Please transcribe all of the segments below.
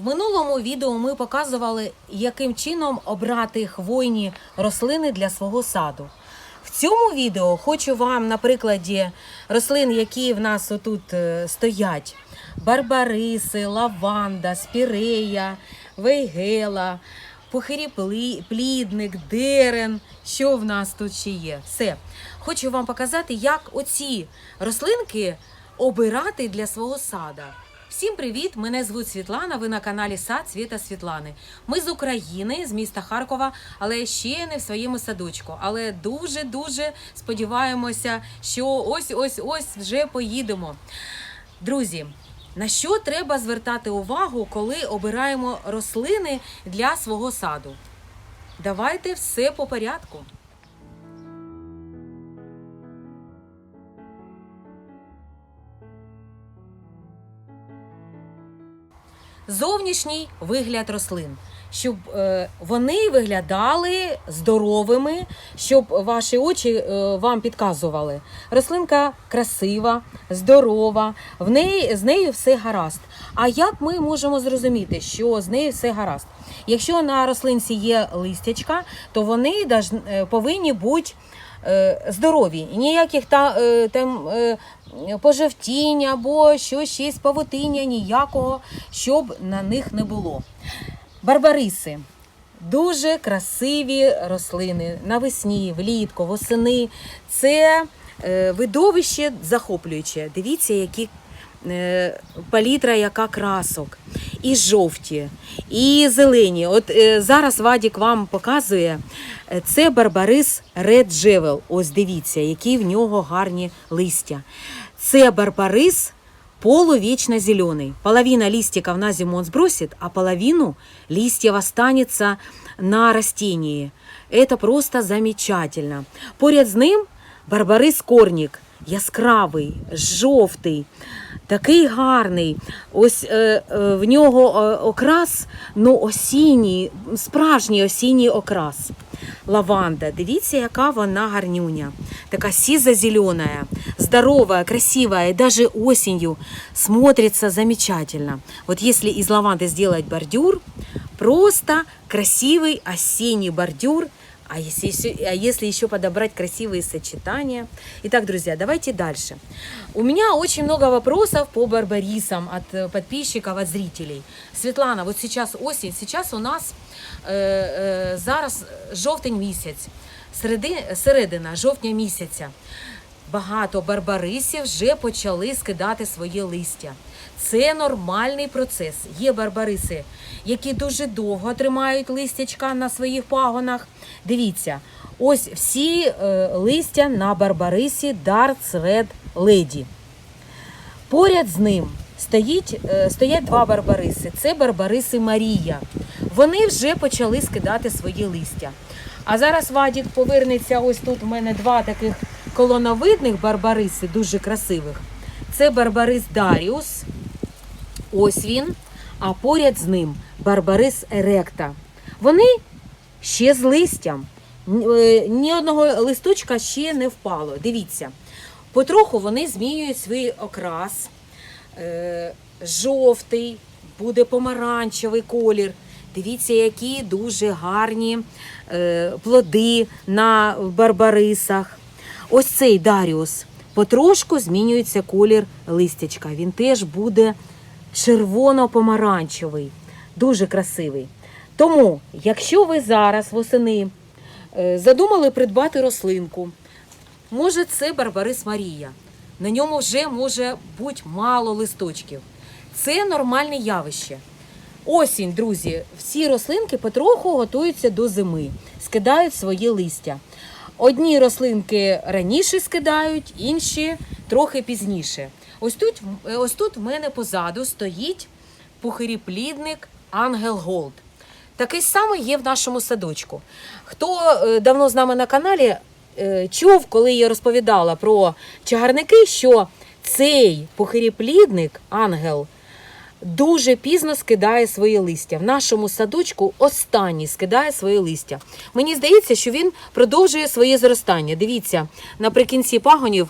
В минулому відео ми показували, яким чином обрати хвойні рослини для свого саду. В цьому відео хочу вам на прикладі рослин, які в нас отут е, стоять: барбариси, лаванда, спірея, вейгела, пухиріплідник, дерен. Що в нас тут ще є? Все. Хочу вам показати, як оці рослинки обирати для свого сада. Всім привіт! Мене звуть Світлана. Ви на каналі Сад Світа Світлани. Ми з України, з міста Харкова, але ще не в своєму садочку. Але дуже дуже сподіваємося, що ось ось ось вже поїдемо. Друзі, на що треба звертати увагу, коли обираємо рослини для свого саду? Давайте все по порядку. Зовнішній вигляд рослин, щоб е, вони виглядали здоровими, щоб ваші очі е, вам підказували. Рослинка красива, здорова, в неї, з нею все гаразд. А як ми можемо зрозуміти, що з нею все гаразд? Якщо на рослинці є листячка, то вони е, повинні бути е, здорові. Ніяких та, там е, пожовтіння або щось ще павутиння, ніякого, щоб на них не було. Барбариси. Дуже красиві рослини навесні, влітку, восени. Це видовище захоплююче. Дивіться, які палітра, яка красок. І жовті, і зелені. От е, зараз Вадік вам показує. е, Це барбарис Red Jewel. Ось дивіться, які в нього гарні листя. Це барбарис полувечно зеленый. Половина листиков на зиму он сбросит, а половину листьев останется на растении. Это просто замечательно. Поряд з ним барбарис корнік, яскравий, жовтий, такий гарний. Ось е, е, в нього е, окрас, ну осінній, справжній осінній окрас. Лаванда, дивіться, яка вона гарнюня. Така сизо-зеленая, здоровая, красивая, и даже осенью смотрится замечательно. Вот если из лаванды сделать бордюр, просто красивый осенний бордюр, а если, еще- а если еще подобрать красивые сочетания. Итак, друзья, давайте дальше. У меня очень много вопросов по барбарисам от э, подписчиков, от зрителей. Светлана, вот сейчас осень, сейчас у нас е, е, зараз жовтень місяць, середи, середина жовтня місяця. Багато барбарисів вже почали скидати своє листя. Це нормальний процес. Є барбариси, які дуже довго тримають листячка на своїх пагонах. Дивіться, ось всі е, листя на барбарисі Darts Red Lady. Поряд з ним стоїть, е, стоять два барбариси. Це барбариси Марія. Вони вже почали скидати свої листя. А зараз Вадік повернеться. Ось тут в мене два таких колоновидних барбариси, дуже красивих. Це барбарис Даріус. Ось він. А поряд з ним барбарис Еректа. Вони ще з листям. Е, Ні одного листочка ще не впало. Дивіться. Потроху вони змінюють свій окрас. Е, жовтий, буде помаранчевий колір. Дивіться, які дуже гарні е, плоди на барбарисах. Ось цей Даріус потрошку змінюється колір листячка. Він теж буде червоно-помаранчевий, дуже красивий. Тому, якщо ви зараз восени е, задумали придбати рослинку, може це Барбарис Марія. На ньому вже може бути мало листочків. Це нормальне явище. Осінь, друзі, всі рослинки потроху готуються до зими, скидають свої листя. Одні рослинки раніше скидають, інші трохи пізніше. Ось тут, е, ось тут в мене позаду стоїть пухиріплідник Ангел Голд. Такий самий є в нашому садочку. Хто е, давно з нами на каналі е, чув, коли я розповідала про чагарники, що цей похиріплідник, ангел, дуже пізно скидає свої листя. В нашому садочку останній скидає свої листя. Мені здається, що він продовжує своє зростання. Дивіться, наприкінці пагонів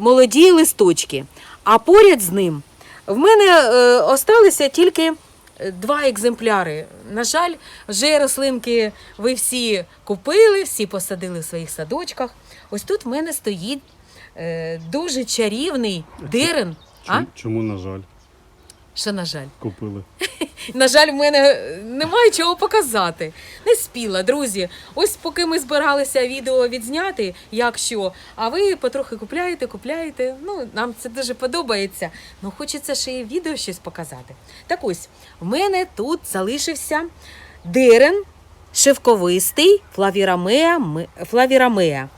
молоді листочки, а поряд з ним в мене е, осталися тільки е, два екземпляри. На жаль, вже рослинки ви всі купили, всі посадили в своїх садочках. Ось тут в мене стоїть е, дуже чарівний дирен. А? Чому, на жаль, Що, на жаль. купили? На жаль, в мене немає чого показати. Не спіла, друзі. Ось поки ми збиралися відео відзняти, як а ви потрохи купляєте, купляєте. Ну, нам це дуже подобається. Ну, хочеться ще і відео щось показати. Так ось, в мене тут залишився дирен шевковистий флавірамеа. ми- флавірамеа.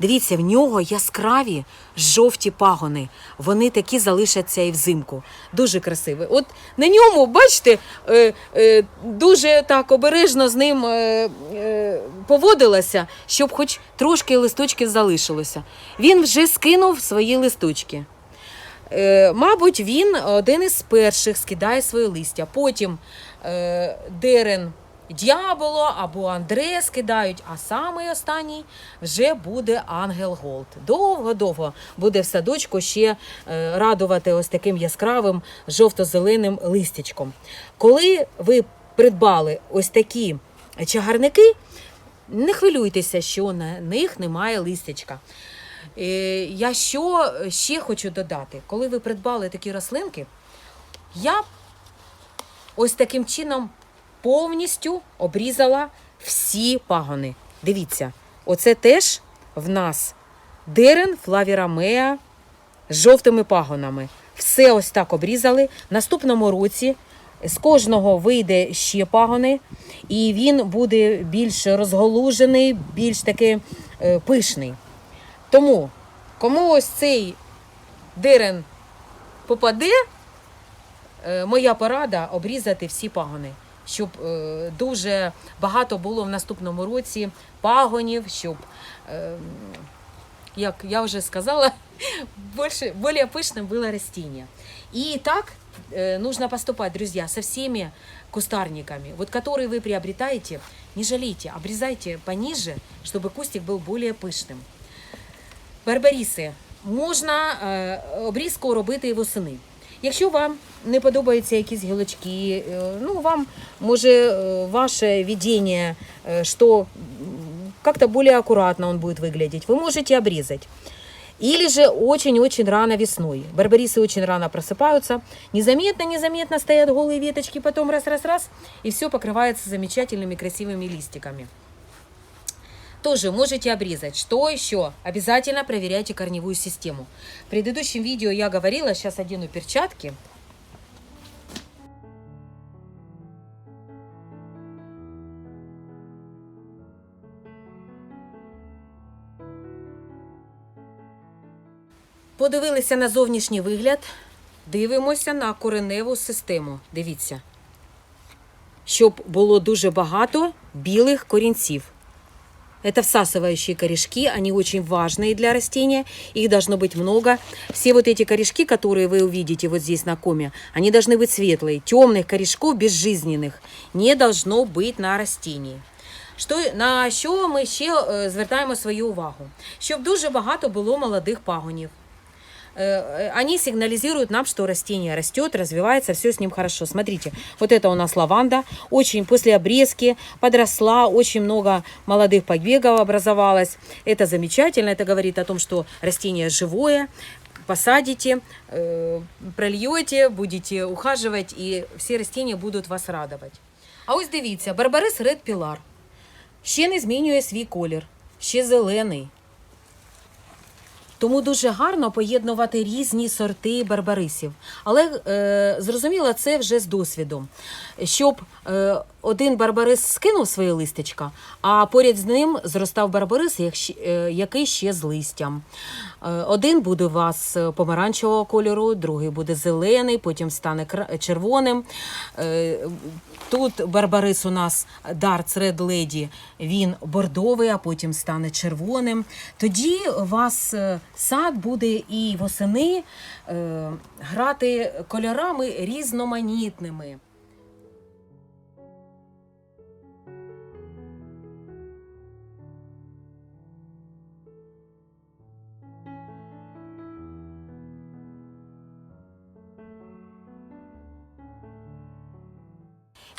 Дивіться, в нього яскраві жовті пагони. Вони такі залишаться і взимку. Дуже красиві. От на ньому, бачите, е, е, дуже так обережно з ним е, поводилася, щоб хоч трошки листочків залишилося. Він вже скинув свої листочки. Мабуть, він один із перших скидає своє листя. Потім дерен Д'яболо або Андре скидають, а самий останній вже буде Ангел Голд. Довго-довго буде в садочку ще е, радувати ось таким яскравим жовто-зеленим листячком. Коли ви придбали ось такі чагарники, не хвилюйтеся, що на них немає листячка. Е, Я що ще хочу додати, коли ви придбали такі рослинки, я ось таким чином повністю обрізала всі пагони. Дивіться, оце теж в нас дерен флавірамеа з жовтими пагонами. Все ось так обрізали. В наступному році з кожного вийде ще пагони, і він буде більш розголужений, більш таки е, пишний. Тому, кому ось цей дирен попаде, е, моя порада обрізати всі пагони, щоб е, дуже багато було в наступному році пагонів, щоб, е, як я вже сказала, больше, более пышным было растение. И так э, нужно поступать, друзья, со всеми кустарниками, вот которые вы приобретаете, не жалейте, обрезайте пониже, чтобы кустик был более пышным. Барбаріси можна е, обрізку робити і восени. Якщо вам не подобаються якісь гілочки, е, ну вам може е, ваше видение, е, что м, как-то более аккуратно он будет выглядеть, вы можете обрезать. Или же очень-очень рано весной. Барбарисы очень рано просыпаются, незаметно-незаметно стоят голые веточки, потом раз-раз-раз, и все покрывается замечательными красивыми листиками тоже можете обрезать. Что еще? Обязательно проверяйте корневую систему. В предыдущем видео я говорила, сейчас одену перчатки. Подивилися на зовнішній вигляд. Дивимося на кореневу систему. Дивіться. Щоб було дуже багато білих корінців. Это всасывающие корешки, они очень важные для растения, их должно быть много. Все вот эти корешки, которые вы увидите вот здесь на коме, они должны быть светлые. Темных корешков, безжизненных, не должно быть на растении. Що, на що ми ще е, звертаємо свою увагу? Щоб дуже багато було молодих пагонів. Э, э, они сигнализируют нам, что растение растет, развивается, все с ним хорошо. Смотрите, вот это у нас лаванда, очень после обрезки подросла, очень много молодых побегов образовалось. Это замечательно, это говорит о том, что растение живое, посадите, э, прольете, будете ухаживать, и все растения будут вас радовать. А ось дивіться, барбарис Red Pilar ще не змінює свій колір, ще зелений. Тому дуже гарно поєднувати різні сорти барбарисів. Але е, зрозуміло, це вже з досвідом. Щоб е, один барбарис скинув своє листячка, а поряд з ним зростав барбарис, е, який ще з листям. Е, один буде у вас е, помаранчевого кольору, другий буде зелений, потім стане червоним. Тут барбарис у нас Darts Red Lady, він бордовий, а потім стане червоним. Тоді у вас сад буде і восени грати кольорами різноманітними.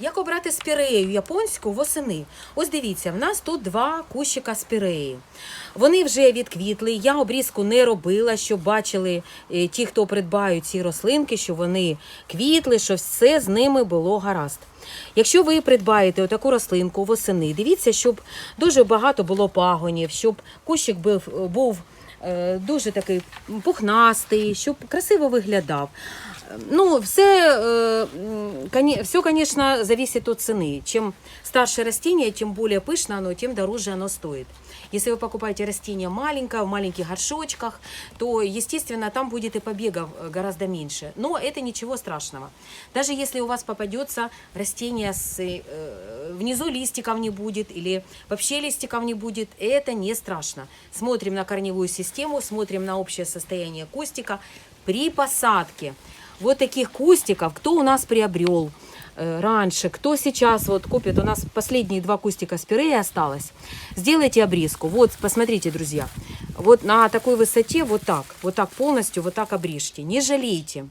Як обрати спірею японську восени? Ось дивіться, в нас тут два кущика спіреї. Вони вже відквітли. Я обрізку не робила, щоб бачили е, ті, хто придбають ці рослинки, що вони квітли, що все з ними було гаразд. Якщо ви придбаєте отаку рослинку восени, дивіться, щоб дуже багато було пагонів, щоб кущик був, був е, дуже такий пухнастий, щоб красиво виглядав. Ну, все, э, все, конечно, зависит от цены. Чем старше растение, тем более пышно оно, тем дороже оно стоит. Если вы покупаете растение маленькое, в маленьких горшочках, то, естественно, там будет и побегов э, гораздо меньше. Но это ничего страшного. Даже если у вас попадется растение с... э, внизу листиков не будет или вообще листиков не будет, это не страшно. Смотрим на корневую систему, смотрим на общее состояние кустика при посадке вот таких кустиков, кто у нас приобрел э, раньше, кто сейчас вот купит, у нас последние два кустика спиреи осталось, сделайте обрезку. Вот, посмотрите, друзья, вот на такой высоте вот так, вот так полностью, вот так обрежьте, не жалейте.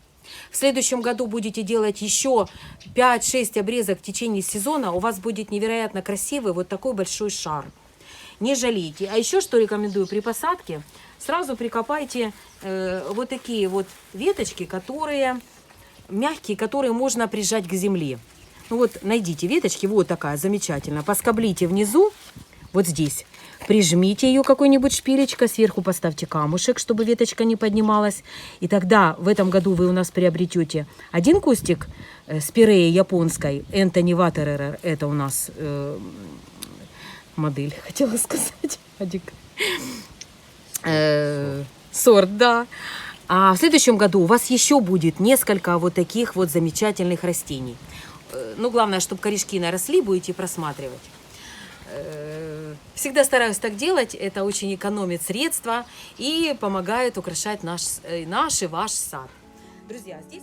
В следующем году будете делать еще 5-6 обрезок в течение сезона, у вас будет невероятно красивый вот такой большой шар. Не жалейте. А еще что рекомендую при посадке, сразу прикопайте э, вот такие вот веточки, которые мягкие, которые можно прижать к земле. Ну вот найдите веточки, вот такая замечательная. Поскоблите внизу, вот здесь. Прижмите ее какой-нибудь шпилечкой, сверху поставьте камушек, чтобы веточка не поднималась. И тогда в этом году вы у нас приобретете один кустик э, спиреи японской, Энтони Ватеререр, это у нас э, модель, хотела сказать, Адик. Э, сорт, да. А в следующем году у вас еще будет несколько вот таких вот замечательных растений. Э, Ну, главное, чтобы корешки наросли, будете просматривать. Э, Всегда стараюсь так делать, это очень экономит средства и помогает украшать наш, э, наш и ваш сад. Друзья, здесь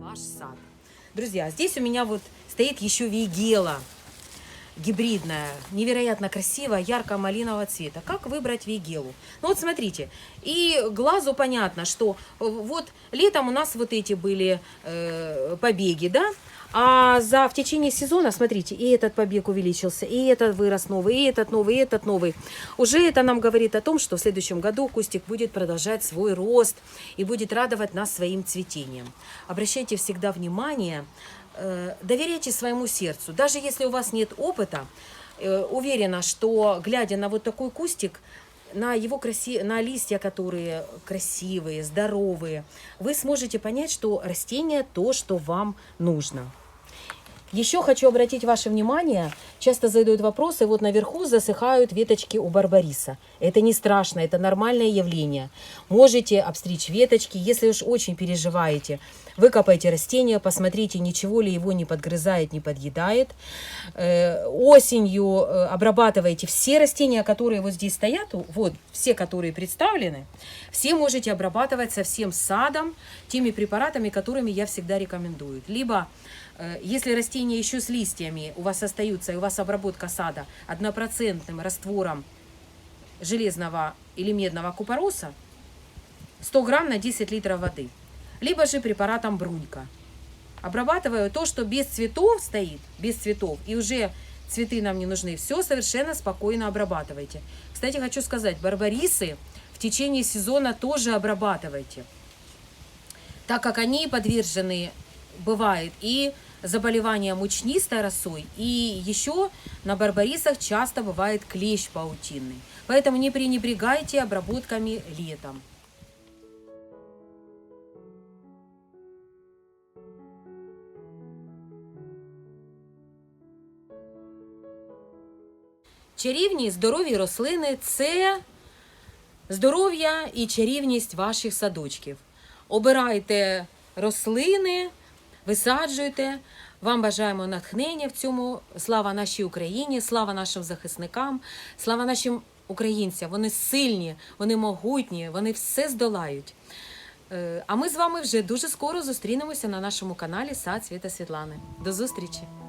ваш сад. Друзья, здесь у меня вот стоит еще вейгела гибридная, невероятно красивая, ярко-малинового цвета. Как выбрать вейгелу? Ну вот смотрите, и глазу понятно, что э, вот летом у нас вот эти были э, побеги, да, а за в течение сезона, смотрите, и этот побег увеличился, и этот вырос новый, и этот новый, и этот новый. Уже это нам говорит о том, что в следующем году кустик будет продолжать свой рост и будет радовать нас своим цветением. Обращайте всегда внимание, доверяйте своему сердцу. Даже если у вас нет опыта, э, уверена, что глядя на вот такой кустик, на его краси... на листья, которые красивые, здоровые, вы сможете понять, что растение то, что вам нужно. Еще хочу обратить ваше внимание, часто задают вопросы, вот наверху засыхают веточки у барбариса. Это не страшно, это нормальное явление. Можете обстричь веточки, если уж очень переживаете. Выкопайте растение, посмотрите, ничего ли его не подгрызает, не подъедает. Э, Осенью э, обрабатывайте все растения, которые вот здесь стоят, вот все, которые представлены, все можете обрабатывать со всем садом теми препаратами, которыми я всегда рекомендую. Либо Э, Если растения еще с листьями у вас остаются, и у вас обработка сада однопроцентным раствором железного или медного купороса, 100 грамм на 10 литров воды. Либо же препаратом брунька. Обрабатываю то, что без цветов стоит, без цветов, и уже цветы нам не нужны. Все совершенно спокойно обрабатывайте. Кстати, хочу сказать, барбарисы в течение сезона тоже обрабатывайте так как они подвержены, бывает, и заболеваниям мучнистой росой, и еще на барбарисах часто бывает клещ паутинный. Поэтому не пренебрегайте обработками летом. Чарівні здорові рослини це здоров'я і чарівність ваших садочків. Обирайте рослини, висаджуйте. Вам бажаємо натхнення в цьому. Слава нашій Україні, слава нашим захисникам, слава нашим українцям. Вони сильні, вони могутні, вони все здолають. Е, А ми з вами вже дуже скоро зустрінемося на нашому каналі Сад Світа Світлани. До зустрічі!